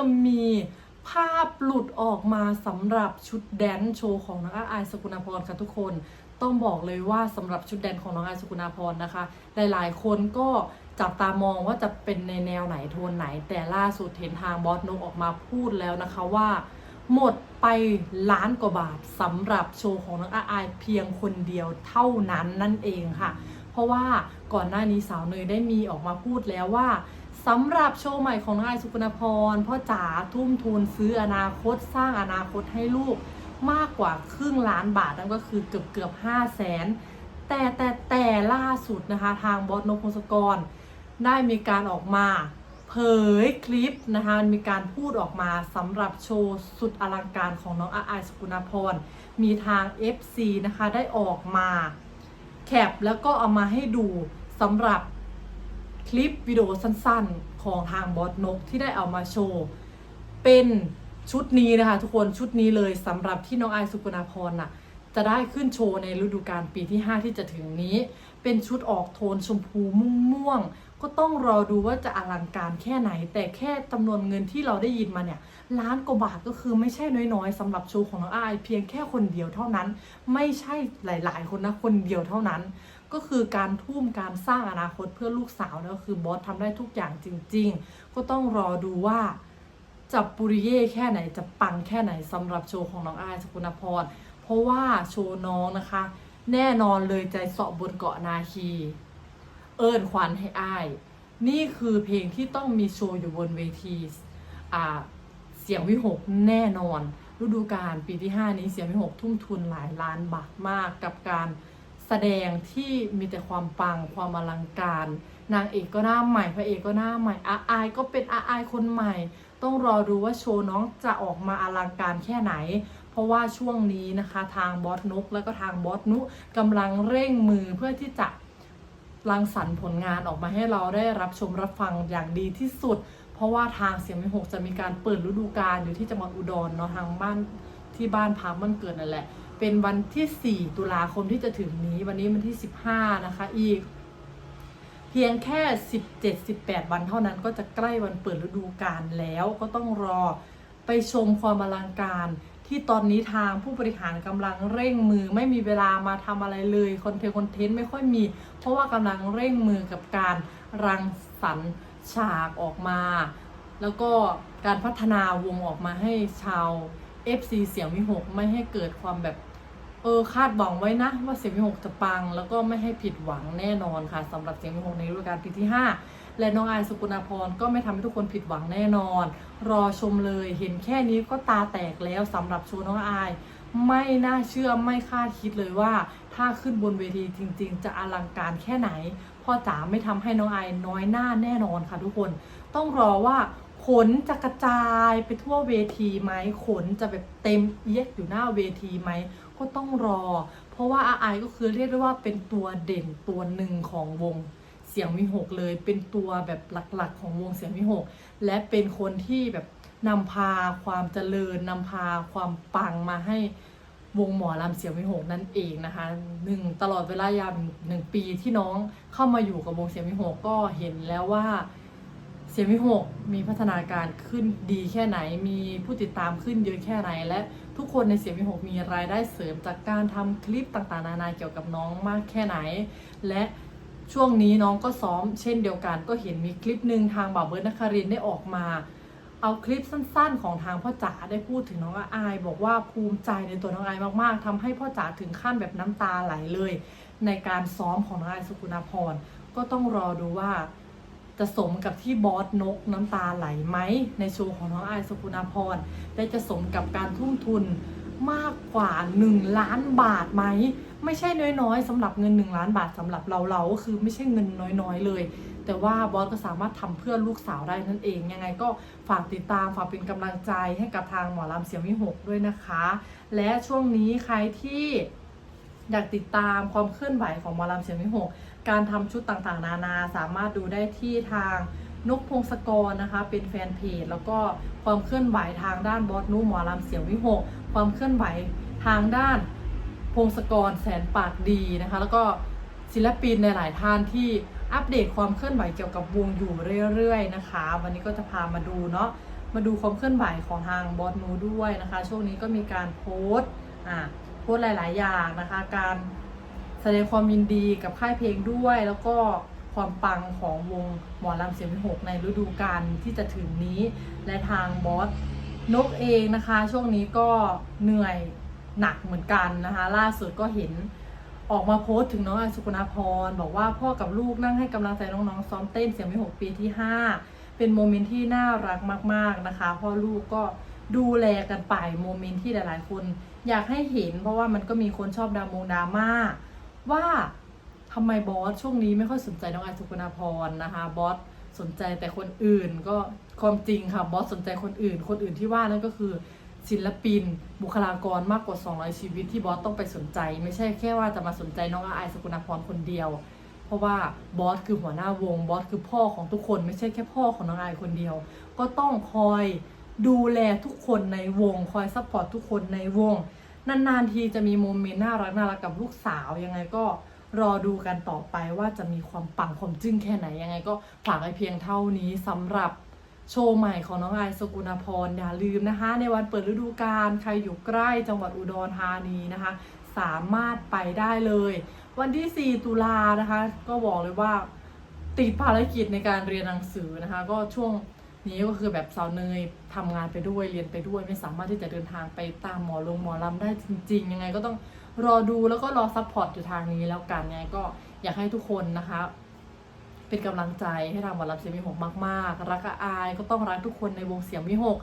ริ่มมีภาพหลุดออกมาสำหรับชุดแดนซ์โชว์ของน้องอายสกุณาพรค่ะทุกคน ต้องบอกเลยว่าสำหรับชุดแดนซ์ของน้องอายสกุณาพรนะคะ หลายๆ คนก็จับตามองว่าจะเป็นในแนวไหนโทนไหน แต่ล่าสุดเห็นทางบอสนกออกมาพูดแล้วนะคะว่า หมดไปล้านกว่าบาทสำหรับโชว์ของน้องอาอายเพียงคนเดียวเท่านั้นนั่นเองค่ะ เพราะว่าก่อนหน้านี้สาวเนยได้มีออกมาพูดแล้วว่า สำหรับโชว์ใหม่ของนายสุกุณพรพ่อจ๋าทุ่มทุนซื้ออนาคตสร้างอนาคตให้ลูกมากกว่าครึ่งล้านบาทนั่นก็คือเกือบเกือบห้าแสนแต่แต่แต่ล่าสุดนะคะ ทางบอสนพงศกร ได้มีการออกมาเผยคลิปนะคะมีการพูดออกมาสำหรับโชว์สุดอลังการของน้องอาอายสกุณพร มีทาง FC นะคะได้ออกมาแคปแล้วก็เอามาให้ดูสำหรับ คลิปวิดีโอสั้นๆ ของทางบอสนกที่ได้เอามาโชว์ เป็นชุดนี้นะคะ ทุกคนชุดนี้เลยสำหรับที่น้องไอสุกุณาพรน่ะจะได้ขึ้นโชว์ในฤดูกาลปีที่ 5 ที่จะถึงนี้ เป็นชุดออกโทนชมพูม่วงก็ต้องรอดูว่าจะอลังการแค่ไหน แต่แค่จำนวนเงินที่เราได้ยินมาเนี่ยล้านกว่าบาทก็คือไม่ใช่น้อยๆสำหรับโชว์ของน้องอายเพียงแค่คนเดียวเท่านั้น ไม่ใช่หลาย ๆ คนนะคนเดียวเท่านั้น ก็คือการทุ่มการสร้างอนาคตเพื่อลูกสาวแล้วคือบอสทำได้ทุกอย่างจริง ๆ ก็ต้องรอดูว่าจะปุริเย่แค่ไหนจะปังแค่ไหนสำหรับโชว์ของน้องอายสกุณพร เพราะว่าโชว์น้องนะคะ แน่นอนเลยใจเสาะบนเกาะนาคี เอิญขวัญให้อาย นี่คือเพลงที่ต้องมีโชว์อยู่บนเวทีอ่าเสียงวิหกแน่นอน ฤดูกาลปีที่ 5 นี้เสียงวิหกทุ่มทุนหลายล้านบาทมากกับการ แสดงที่มีแต่ความปังความอลังการ นางเอกก็หน้าใหม่พระเอกก็หน้าใหม่อาอายก็เป็นอาอายคนใหม่ ต้องรอดูว่าโชว์น้องจะออกมาอลังการแค่ไหน เพราะว่าช่วงนี้นะคะทางบอสนุกแล้วก็ทางบอสนุกำลังเร่งมือเพื่อที่จะรังสรรค์ผลงานออกมาให้เราได้รับชมรับฟังอย่างดีที่สุด เพราะว่าทางเสียงไม่หกจะมีการเปิดฤดูกาลอยู่ที่จังหวัดอุดรเนาะทางบ้านที่บ้านพักบ้านเกิดนั่นแหละ เป็นวันที่ 4 ตุลาคมที่จะถึงนี้ วันนี้วันที่ 15 นะคะ อีก เพียงแค่ 17-18 วันเท่านั้นก็จะใกล้วันเปิดฤดูกาลแล้วก็ต้องรอไปชมความอลังการที่ตอนนี้ทางผู้บริหารกำลังเร่งมือไม่มีเวลามาทำอะไรเลยคอนเทนต์คอนเทนต์ไม่ค่อยมี เพราะว่ากำลังเร่งมือกับการรังสรรค์ฉากออกมา แล้วก็การพัฒนาวงออกมาให้ชาว FC เสียงวิหกไม่ให้เกิดความแบบ เออคาดหวังไว้นะว่าเสียงวิหกจะปัง แล้วก็ไม่ให้ผิดหวังแน่นอนค่ะสำหรับเสียงวิหกในฤดูกาลปีที่ 5 และน้องอายสุกุณาพรก็ไม่ทำให้ทุกคนผิดหวังแน่นอน รอชมเลยเห็นแค่นี้ก็ตาแตกแล้วสำหรับโชว์น้องอาย ไม่น่าเชื่อไม่คาดคิดเลยว่า ถ้าขึ้นบนเวทีจริง ๆ จะอลังการแค่ไหนพ่อจ๋าไม่ทำให้น้องอายน้อยหน้าแน่นอนค่ะทุกคน ต้องรอว่า นจะกระจายไปทั่วเวทีไหมขนจะแบบเต็มเอียดอยู่หน้าเวทีไหมก็ต้องรอ เพราะว่าอาไอก็คือเรียกได้ว่าเป็นตัวเด่นตัวหนึ่งของวงเสียงวิหกเลย เป็นตัวแบบหลักๆ ของวงเสียงวิหก และเป็นคนที่แบบนำพาความเจริญนำพาความปังมาให้วงหมอลำเสียงวิหกนั่นเองนะคะหนึ่งตลอดเวลายามหนึ่งปีที่น้องเข้ามาอยู่กับวงเสียงวิหกก็เห็นแล้วว่า เสียงวิหกมีพัฒนาการขึ้นดีแค่ไหน มีผู้ติดตามขึ้นเยอะแค่ไหน และทุกคนในเสียงวิหกมีรายได้เสริมจากการทำคลิปต่างๆ นานาเกี่ยวกับน้องมากแค่ไหน และช่วงนี้น้องก็ซ้อมเช่นเดียวกัน ก็เห็นมีคลิปหนึ่งทางบ่าวเบิร์ดนครินได้ออกมา เอาคลิปสั้นๆ ของทางพ่อจ๋าได้พูดถึงน้องอาย บอกว่าภูมิใจในตัวน้องอายมากๆทำให้พ่อจ๋าถึงขั้นแบบน้ำตาไหลเลย ในการซ้อมของน้องอายสุกุณาพรก็ต้องรอดูว่า จะสมกับที่บอสนกน้ำตาไหลไหมในโชว์ของน้องอายสุกุณาพรและจะสมกับการทุ่มทุนมากกว่า 1 ล้านบาทไหม ไม่ใช่น้อยๆสำหรับเงิน 1 ล้านบาทสำหรับเราเราก็คือไม่ใช่เงินน้อยๆเลย แต่ว่าบอสก็สามารถทำเพื่อลูกสาวได้นั่นเอง ยังไงก็ฝากติดตามฝากเป็นกำลังใจให้กับทางหมอลำเสียงวิหกด้วยนะคะ และช่วงนี้ใครที่อยากติดตามความเคลื่อนไหวของหมอลำเสียงวิหก การทำชุดต่างๆ นานาสามารถดูได้ที่ทางนกพงศกรนะคะเป็นแฟนเพจ แล้วก็ความเคลื่อนไหวทางด้านบอสนุหมอลำเสียงวิหกความเคลื่อนไหวทางด้านพงศกรแสนปากดีนะคะ แล้วก็ศิลปินในหลายท่านที่อัปเดตความเคลื่อนไหวเกี่ยวกับวงอยู่เรื่อยๆนะคะ วันนี้ก็จะพามาดูเนาะมาดูความเคลื่อนไหวของทางบอสนูด้วยนะคะ ช่วงนี้ก็มีการโพสต์อ่าโพสต์หลาย ๆ อย่างนะคะ การ แสดงความยินดีกับค่ายเพลงด้วย แล้วก็ความปังของวงหมอลำเสียงวิหกในฤดูกาลที่จะถึงนี้ และทางบอสนกเองนะคะ ช่วงนี้ก็เหนื่อยหนักเหมือนกันนะคะ ล่าสุดก็เห็นออกมาโพสต์ถึงน้องอัญสุกุณาพร บอกว่าพ่อกับลูกนั่งให้กำลังใจน้องๆซ้อมเต้นเสียงไม่หกปีที่ 5 เป็นโมเมนต์ที่น่ารักมาก ๆนะคะ พ่อลูกก็ดูแลกันไปโมเมนต์ที่หลายๆ คน อยากให้เห็น เพราะว่ามันก็มีคนชอบดรามงดราม่า ว่าทำไมบอสช่วงนี้ไม่ค่อยสนใจน้องไอัญสุกุณาพรนะคะบอสสนใจแต่คนอื่นก็ความจริงค่ะบอสสนใจคนอื่น คนอื่นที่ว่านั่นก็คือศิลปิน บุคลากรมากกว่า 200 ชีวิตที่บอสต้องไปสนใจ ไม่ใช่แค่ว่าจะมาสนใจน้องอาอายสกุณาพรคนเดียว เพราะว่าบอสคือหัวหน้าวงบอสคือพ่อของทุกคน ไม่ใช่แค่พ่อของน้องไอคนเดียว ก็ต้องคอยดูแลทุกคนในวง คอยซัพพอร์ตทุกคนในวง นานๆทีจะมีโมเมนต์น่ารักน่ารักกับลูกสาวยังไงก็รอดูกันต่อไปว่าจะมีความปังความจึ้งแค่ไหนยังไงก็ฝากไว้เพียงเท่านี้สำหรับโชว์ใหม่ของน้องไอสกุณาพรอย่าลืมนะคะ ในวันเปิดฤดูกาลใครอยู่ใกล้จังหวัดอุดรธานีนะคะ สามารถไปได้เลย วันที่ 4 ตุลานะคะ ก็บอกเลยว่าติดภารกิจในการเรียนหนังสือนะคะ ก็ช่วง นี้ก็คือแบบสาวเนยทำงานไปด้วยเรียนไปด้วยไม่สามารถที่จะเดินทางไปตามหมอลงหมอลำได้จริง ๆ ยังไงก็ต้องรอดูแล้วก็รอซัพพอร์ตอยู่ทางนี้แล้วกันยังไงก็อยากให้ทุกคนนะคะ เป็นกำลังใจให้ทางหมอลำเสียงวิหกมากๆ รักอาอายก็ต้องรักทุกคนในวงเสียงวิหก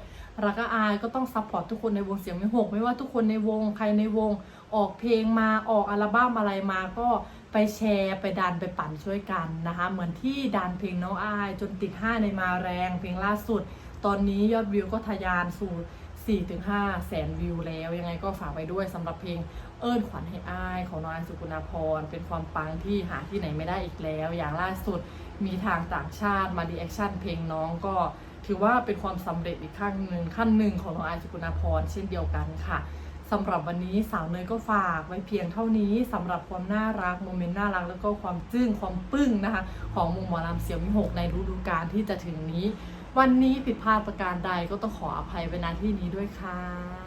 รักอาอายก็ต้องซัพพอร์ตทุกคนในวงเสียงวิหกไม่ว่าทุกคนในวงใครในวงออกเพลงมาออกอัลบั้มอะไรมาก็ แชร์ไปดันไปปั่นช่วยกันนะคะ เหมือนที่ดันเพลงน้องอายจนติด 5 ในมาแรงเพลงล่าสุด ตอนนี้ยอดวิวก็ทะยานสู่4-5แสนวิวแล้ว ยังไงก็ฝากไว้ด้วยสำหรับเพลงเอิญขวัญให้อาย ของน้องอายสุกุณาพร เป็นความปังที่หาที่ไหนไม่ได้อีกแล้ว อย่างล่าสุดมีทางต่างชาติมาดีแอคชั่นเพลงน้องก็ถือว่าเป็นความสำเร็จอีกขั้นหนึ่งขั้นหนึ่งของน้องอายสุกุณาพรเช่นเดียวกันค่ะ สำหรับวันนี้สาวเนยก็ฝากไว้เพียงเท่านี้สำหรับความน่ารักโมเมนต์น่ารัก แล้วก็ความจึ้งความปึ้งนะคะ ของมุมหมอลำเสียงมิหกในฤดูกาลที่จะถึงนี้ วันนี้ผิดพลาดประการใดก็ต้องขออภัยไว้าที่นี้ด้วยค่ะ